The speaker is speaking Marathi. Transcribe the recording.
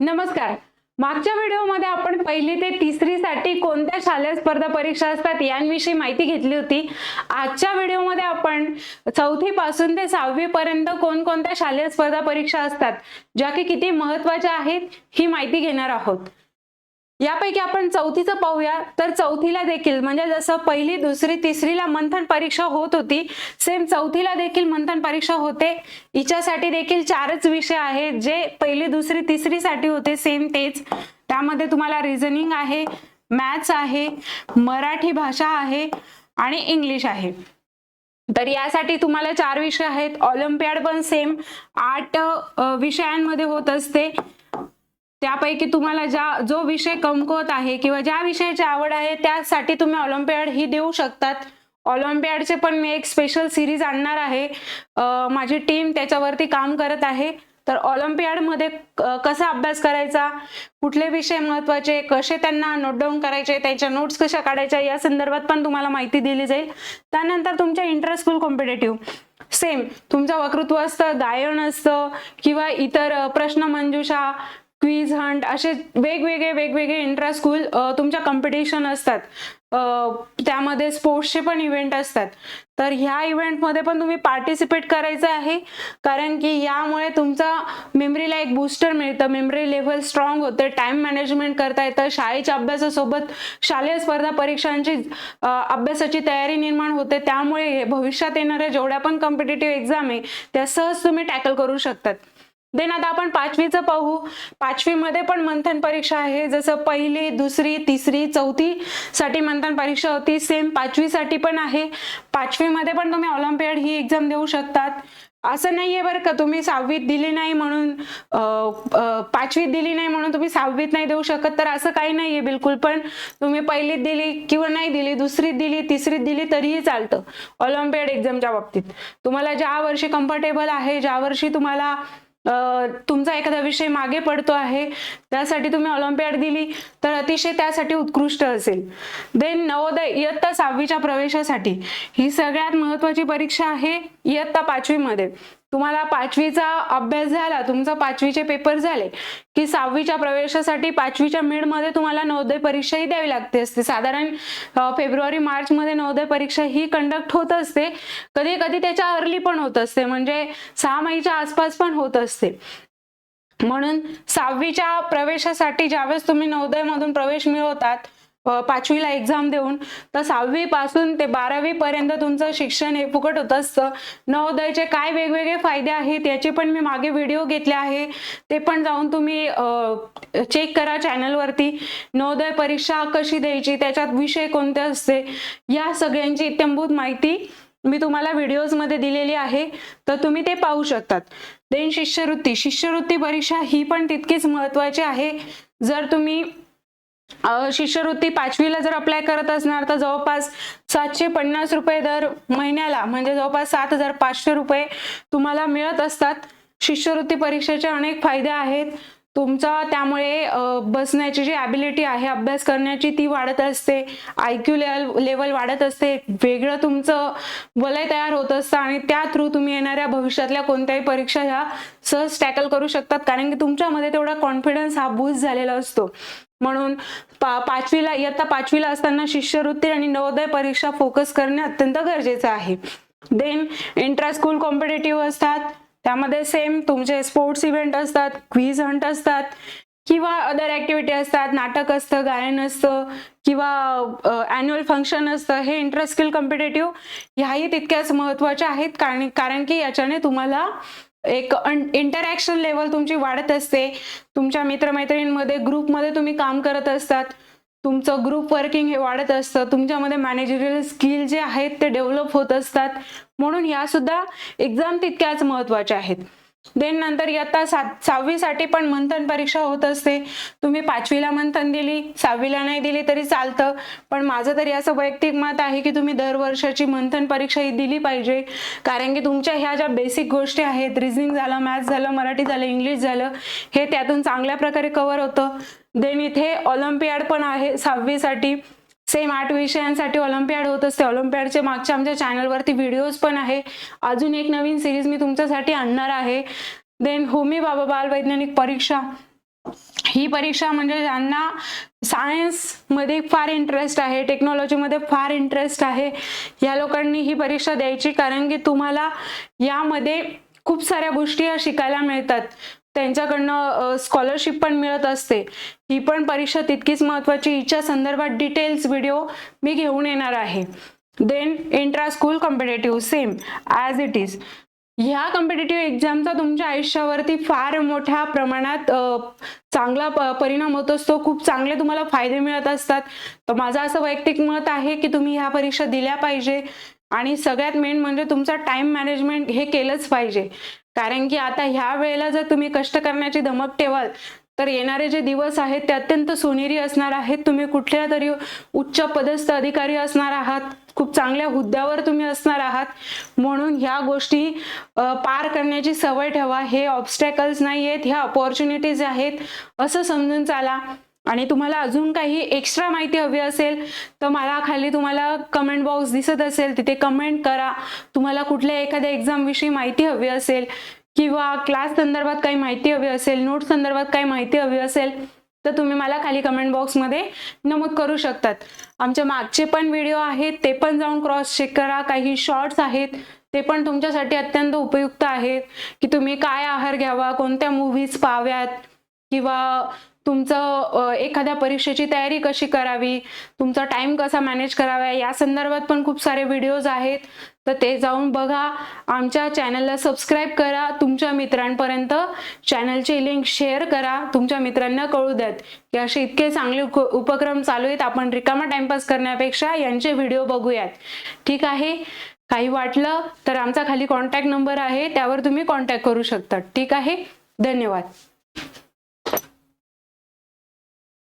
नमस्कार. मागच्या व्हिडिओमध्ये आपण पहिली ते तिसरी साठी कोणत्या शालेय स्पर्धा परीक्षा असतात यांविषयी माहिती घेतली होती. आजच्या व्हिडिओमध्ये आपण चौथी पासून ते सहावी पर्यंत कोणकोणत्या शालेय स्पर्धा परीक्षा असतात ज्या की किती महत्त्वाच्या आहेत ही माहिती घेणार आहोत. यापैकी आपण चौथीचं पाहूया. तर चौथीला देखील म्हणजे जसं पहिली दुसरी तिसरीला मंथन परीक्षा होत होती सेम चौथीला देखील मंथन परीक्षा होते. हिच्यासाठी देखील चारच विषय आहेत. जे पहिली दुसरी तिसरीसाठी होते सेम तेच. त्यामध्ये तुम्हाला रिझनिंग आहे मॅथ्स आहे मराठी भाषा आहे आणि इंग्लिश आहे. तर यासाठी तुम्हाला चार विषय आहेत. ऑलिम्पियाड पण सेम आठ विषयांमध्ये होत असते. त्यापैकी तुम्हाला ज्या जो विषय कमकुवत आहे किंवा ज्या विषयाची आवड आहे त्यासाठी तुम्ही ऑलिम्पियाड ही देऊ शकतात. ऑलिम्पियाडचे पण मी एक स्पेशल सिरीज आणणार आहे. माझी टीम त्याच्यावरती काम करत आहे. तर ऑलिम्पियाडमध्ये कसा अभ्यास करायचा? कुठले विषय महत्त्वाचे कसे त्यांना नोट डाऊन करायचे? त्याच्या नोट्स कशा काढायच्या? या संदर्भात पण तुम्हाला माहिती दिली जाईल. त्यानंतर तुमच्या इंटर कॉम्पिटेटिव्ह सेम तुमचं वक्तृत्व असतं गायन असतं किंवा इतर प्रश्नमंजुषा क्वीज हंट असे वेगवेगळे वेगवेगळे इंट्रा स्कूल तुमच्या कॉम्पिटिशन असतात. त्यामध्ये स्पोर्ट्सचे पण इव्हेंट असतात. तर ह्या इव्हेंटमध्ये पण तुम्ही पार्टिसिपेट करायचं आहे. कारण की यामुळे तुमचा मेमरीला एक बूस्टर मिळतं. मेमरी लेव्हल स्ट्रॉंग होते. टाइम मॅनेजमेंट करता येतं. शाळेच्या अभ्यासासोबत शालेय स्पर्धा परीक्षांची अभ्यासाची तयारी निर्माण होते. त्यामुळे भविष्यात येणाऱ्या जेवढ्या पण कॉम्पिटेटिव्ह एक्झाम आहे त्या सहज तुम्ही टॅकल करू शकतात. देन आता आपण पाचवीचं पाहू. पाचवीमध्ये पण मंथन परीक्षा आहे. जसं पहिली दुसरी तिसरी चौथी साठी मंथन परीक्षा होती. सेम पाचवीसाठी पण आहे. पाचवीमध्ये पण तुम्ही ऑलिम्पियड ही एक्झाम देऊ शकतात. असं नाही आहे बरं का तुम्ही सहावीत दिली नाही म्हणून पाचवीत दिली नाही म्हणून तुम्ही सहावीत नाही देऊ शकत तर असं काही नाही आहे बिलकुल. पण तुम्ही पहिलीत दिली किंवा नाही दिली दुसरीत दिली तिसरीत दिली तरीही चालतं. ऑलिम्पियड एक्झामच्या बाबतीत. तुम्हाला ज्या वर्षी कम्फर्टेबल आहे ज्या वर्षी तुम्हाला तुमचा एखादा विषय मागे पडतो आहे त्यासाठी तुम्ही ऑलिम्पियाड दिली तर अतिशय त्यासाठी उत्कृष्ट असेल. देन नवोदय इयत्ता सहावीच्या प्रवेशासाठी ही सगळ्यात महत्वाची परीक्षा आहे इयत्ता पाचवीमध्ये. तुम्हाला पाचवीचा अभ्यास झाला तुमचा पाचवीचे पेपर झाले की सहावीच्या प्रवेशासाठी पाचवीच्या मिडमध्ये तुम्हाला नवोदय परीक्षा ही द्यावी लागते असते. साधारण फेब्रुवारी मार्चमध्ये नवोदय परीक्षा ही कंडक्ट होत असते. कधी कधी त्याच्या अर्ली पण होत असते म्हणजे सहा महिन्याच्या आसपास पण होत असते. म्हणून सहावीच्या प्रवेशासाठी ज्यावेळेस तुम्ही नवोदयमधून प्रवेश मिळवतात पाचवीला एक्झाम देऊन तर सहावी पासून ते बारावी पर्यंत तुमचं शिक्षण हे फुकट होत असतं. नवोदयचे काय वेगवेगळे फायदे आहेत याचे पण मी मागे व्हिडिओ घेतले आहे. ते पण जाऊन तुम्ही चेक करा चॅनलवरती नवोदय परीक्षा कशी द्यायची त्याच्यात विषय कोणते असते या सगळ्यांची इत्यंभूत माहिती मी तुम्हाला व्हिडिओजमध्ये दिलेली आहे. तर तुम्ही ते पाहू शकतात. देन शिष्यवृत्ती. शिष्यवृत्ती परीक्षा ही पण तितकीच महत्वाची आहे. जर तुम्ही शिष्यवृत्ती पाचवीला जर अप्लाय करत असणार तर जवळपास सातशे पन्नास रुपये दर महिन्याला म्हणजे जवळपास सात हजार पाचशे रुपये तुम्हाला मिळत असतात. शिष्यवृत्ती परीक्षेचे अनेक फायदे आहेत. तुमचा त्यामुळे बसण्याची जी ॲबिलिटी आहे अभ्यास करण्याची ती वाढत असते. आय क्यू लेवल लेवल वाढत असते. वेगळं तुमचं वलय तयार होत असतं आणि त्या थ्रू तुम्ही येणाऱ्या भविष्यातल्या कोणत्याही परीक्षा ह्या सहज टॅकल करू शकतात. कारण की तुमच्यामध्ये तेवढा कॉन्फिडन्स हा बूस्ट झालेला असतो. म्हणून पा पाचवीला इयत्ता पाचवीला असताना शिष्यवृत्ती आणि नवोदय परीक्षा फोकस करणे अत्यंत गरजेचं आहे. देन इंट्रा स्कूल कॉम्पिटेटिव्ह असतात. त्यामध्ये सेम तुमचे स्पोर्ट्स इव्हेंट असतात क्वीज हंट असतात किंवा अदर ॲक्टिव्हिटी असतात नाटक असतं गायन असतं किंवा अॅन्युअल फंक्शन असतं. हे इंटर स्किल कॉम्पिटेटिव्ह ह्याही तितक्याच महत्त्वाच्या आहेत कारण कारण की याच्याने तुम्हाला एक इंटरॅक्शन लेवल तुमची वाढत असते. तुमच्या मित्रमैत्रिणींमध्ये ग्रुपमध्ये तुम्ही काम करत असतात. तुमचं ग्रुप वर्किंग हे वाढत असतं. तुमच्यामध्ये मॅनेजरियल स्किल जे आहेत ते डेव्हलप होत असतात. म्हणून या सुद्धा एक्झाम तितक्याच महत्त्वाच्या आहेत. देन नंतर इयत्ता सात सहावीसाठी पण मंथन परीक्षा होत असते. तुम्ही पाचवीला मंथन दिली सहावीला नाही दिली तरी चालतं. पण माझं तरी असं वैयक्तिक मत आहे की तुम्ही दरवर्षाची मंथन परीक्षा ही दिली पाहिजे. कारण की तुमच्या ह्या ज्या बेसिक गोष्टी आहेत रिझनिंग झालं मॅथ्स झालं मराठी झालं इंग्लिश झालं हे त्यातून चांगल्या प्रकारे कव्हर होतं. देन इथे ऑलिम्पियाड पण आहे सहावीसाठी. सेम आठ विषयांसाठी ऑलिम्पियाड होत असते. ऑलिम्पियाडचे मागच्या आमच्या चॅनलवरती व्हिडिओज पण आहे. अजून एक नवीन सिरीज मी तुमच्यासाठी आणणार आहे. देन होमी बाबा बाल वैज्ञानिक परीक्षा. ही परीक्षा म्हणजे ज्यांना सायन्समध्ये फार इंटरेस्ट आहे. टेक्नॉलॉजीमध्ये फार इंटरेस्ट आहे. या लोकांनी ही परीक्षा द्यायची कारण की तुम्हाला यामध्ये खूप साऱ्या गोष्टी या शिकायला मिळतात. त्यांच्याकडनं स्कॉलरशिप पण मिळत असते. ही पण परीक्षा तितकीच महत्त्वाची. हिच्या संदर्भात डिटेल्स व्हिडिओ मी घेऊन येणार आहे. Then intra school competitive same as it is ह्या कॉम्पिटेटिव्ह एक्झामचा तुमच्या आयुष्यावरती फार मोठ्या प्रमाणात चांगला प परिणाम होत असतो. खूप चांगले तुम्हाला फायदे मिळत असतात. तर माझं असं वैयक्तिक मत आहे की तुम्ही ह्या परीक्षा दिल्या पाहिजे. आणि सगळ्यात मेन म्हणजे तुमचं टाइम मॅनेजमेंट हे केलंच पाहिजे. कारण की आता ह्या वेळेला जर तुम्ही कष्ट करण्याची धमक ठेवाल तर येणारे जे दिवस आहेत ते अत्यंत सोनेरी असणार आहेत. तुम्ही कुठल्या तरी उच्च पदस्थ अधिकारी असणार आहात खूप चांगल्या हुद्द्यावर तुम्ही असणार आहात. म्हणून ह्या गोष्टी पार करण्याची सवय ठेवा. हे ऑब्स्टॅकल्स नाही आहेत ह्या अपॉर्च्युनिटीज आहेत. असं समजून चाला. आणि तुम्हाला अजून काही एक्स्ट्रा माहिती हवी असेल तर मला खाली तुम्हाला कमेंट बॉक्स दिसत असेल तिथे कमेंट करा. तुम्हाला कुठल्या एखाद्या एक्झामविषयी माहिती हवी असेल किंवा क्लास संदर्भात काही माहिती हवी असेल नोट संदर्भात काही माहिती हवी असेल तर तुम्ही मला खाली कमेंट बॉक्समध्ये नमूद करू शकतात. आमचे मागचे पण व्हिडिओ आहेत ते पण जाऊन क्रॉस चेक करा. काही शॉर्ट्स आहेत ते पण तुमच्यासाठी अत्यंत उपयुक्त आहेत की तुम्ही काय आहार घ्यावा कोणत्या मूव्हीज पाहाव्यात किंवा तुमचं एखाद्या परीक्षेची तयारी कशी करावी? तुमचा टाइम कसा मॅनेज करावा? या संदर्भात पण खूप सारे व्हिडिओज आहेत. तर ते जाऊन बघा. आमच्या चॅनलला सबस्क्राईब करा. तुमच्या मित्रांपर्यंत चॅनलची लिंक शेअर करा. तुमच्या मित्रांना कळू द्यात की असे इतके चांगले उप उपक्रम चालू आहेत. आपण रिकामा टाइमपास करण्यापेक्षा यांचे व्हिडिओ बघूयात. ठीक आहे? काही वाटलं तर आमचा खाली कॉन्टॅक्ट नंबर आहे. त्यावर तुम्ही कॉन्टॅक्ट करू शकता. ठीक आहे? धन्यवाद.